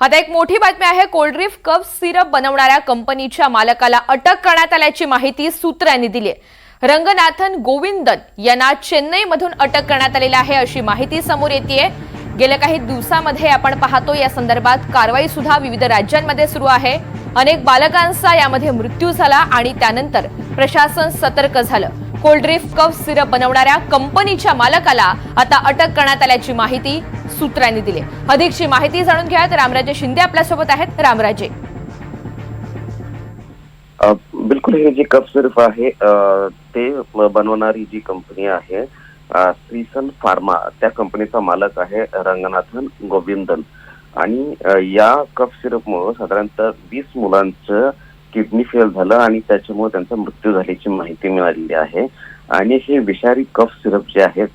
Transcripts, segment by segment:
आता एक मोठी बातमी आहे कोल्ड्रीफ कफ सिरप बनवणाऱ्या कंपनीच्या मालकाला अटक करण्यात आल्याची माहिती सूत्रांनी दिली आहे रंगनाथन गोविंदन यांना चेन्नईमधून अटक करण्यात आलेली आहे अशी माहिती समोर येते गेल्या काही दिवसामध्ये आपण पाहतो या संदर्भात कारवाई सुद्धा विविध राज्यांमध्ये सुरू आहे. अनेक बालकांचा यामध्ये मृत्यू झाला आणि त्यानंतर प्रशासन सतर्क झालं. कोल्ड्रिफ कफ सिरप बनवणाऱ्या कंपनीच्या मालकाला आता अटक करण्यात आल्याची माहिती सूत्रांनी दिली. अधिकची माहिती जाणून घ्या. रामराजे शिंदे आपल्यासोबत आहेत. रामराजे. बिलकुल हे जे कप सिरप आहे ते बनवणारी जी कंपनी आहे श्रीसन फार्मा त्या कंपनीचा मालक आहे रंगनाथन गोविंदन. आणि या कप सिरपमुळे साधारणतः वीस मुलांचं किडनी फेल झालं आणि त्याच्यामुळे त्यांचा मृत्यू झाल्याची माहिती मिळालेली आहे. आणि हे विषारी कफ सिरप जे आहेत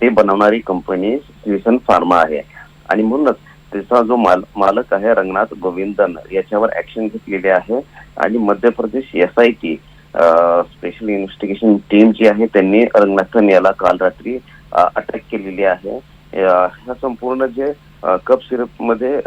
ते बनवणारी कंपनी सिसन फार्मा आहे. आणि म्हणूनच त्याचा जो माल मालक आहे रंगनाथ गोविंदन याच्यावर ऍक्शन घेतलेली आहे. आणि Madhya Pradesh S I T special investigation team जी आहे त्यांनी रंगनाथन याला काल रात्री अटक केलेली आहे. ह्या संपूर्ण जे कप सिरपमध्ये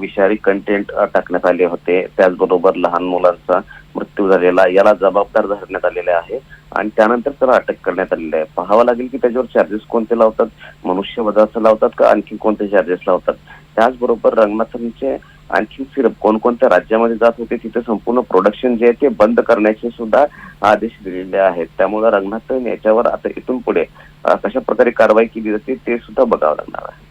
विषारी कंटेंट टाकण्यात आले होते. त्याचबरोबर लहान मुलांचा मृत्यू झालेला याला जबाबदार धरण्यात आलेले आहे. आणि त्यानंतर त्याला अटक करण्यात आलेली आहे. पाहावं लागेल की त्याच्यावर चार्जेस कोणते लावतात? मनुष्यवधाचं लावतात का? आणखी कोणते चार्जेस लावतात? त्याचबरोबर रंगनाथनचे आणखी सिरप कोणकोणत्या राज्यामध्ये जात होते? तिथे संपूर्ण प्रोडक्शन जे आहे ते बंद करण्याचे सुद्धा आदेश दिलेले आहेत. त्यामुळे रंगनाथन याच्यावर आता इथून पुढे कशा प्रकारे कारवाई केली जाते ते सुद्धा बघावं लागणार आहे.